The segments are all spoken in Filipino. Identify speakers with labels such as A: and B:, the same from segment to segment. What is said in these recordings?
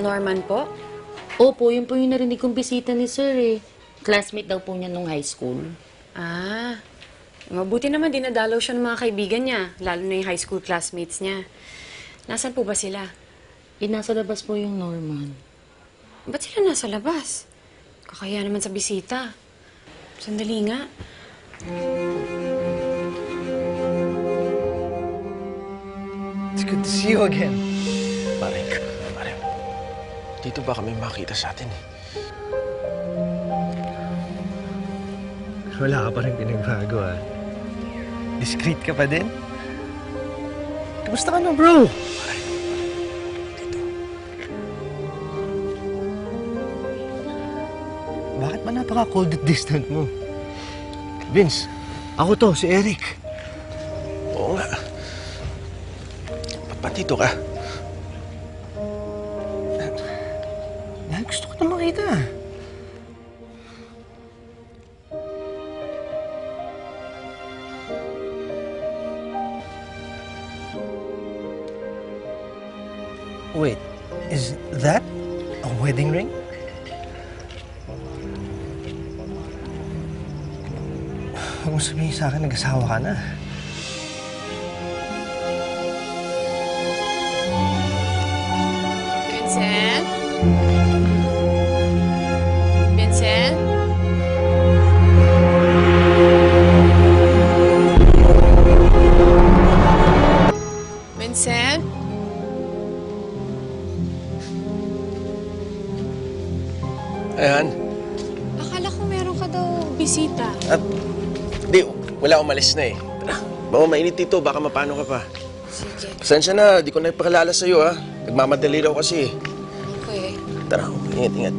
A: Norman po?
B: Opo, yun po yung narinig kong bisita ni Sir eh. Classmate daw po niya nung high school.
A: Ah, mabuti naman dinadalaw siya ng mga kaibigan niya, lalo na yung high school classmates niya. Nasaan po ba sila?
B: Eh, nasa labas po yung Norman.
A: Ba't sila nasa labas? Kakaya naman sa bisita. Sandali nga.
C: It's good to see you again.
D: Pare. Dito ba kami makita sa atin eh?
C: Wala ka pa rin pinagbago, ah. Discreet ka pa din? Kamusta ka na, bro?
D: Dito.
C: Bakit ba napaka-cold at distant mo? Vince, ako to, si Eric.
D: Oo nga. Ba't ba dito ka?
C: Gusto ko na makita. Wait, is that a wedding ring? Huwag mo sabihin sa akin nag-asawa ka na.
A: Vincent? Vincent? Vincent?
D: Ayan.
A: Akala ko meron ka daw bisita.
D: At, di, wala umalis na eh. Tara, baka mainit dito, baka mapano ka pa.
A: Sige,
D: Pasensya na, di ko na ipakilala sa'yo ha. Nagmamadali raw kasi eh. Tara, ingat, ingat.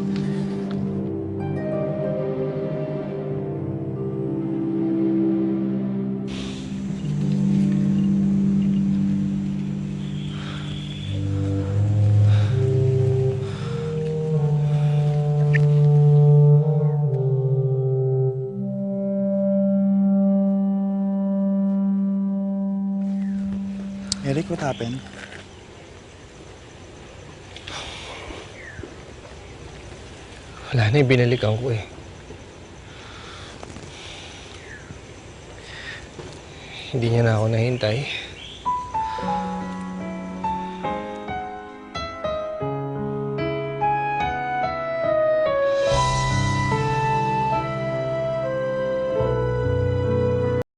E: Eric, what happened?
C: Wala na, binalikan ko eh. Hindi niya na ako nahintay.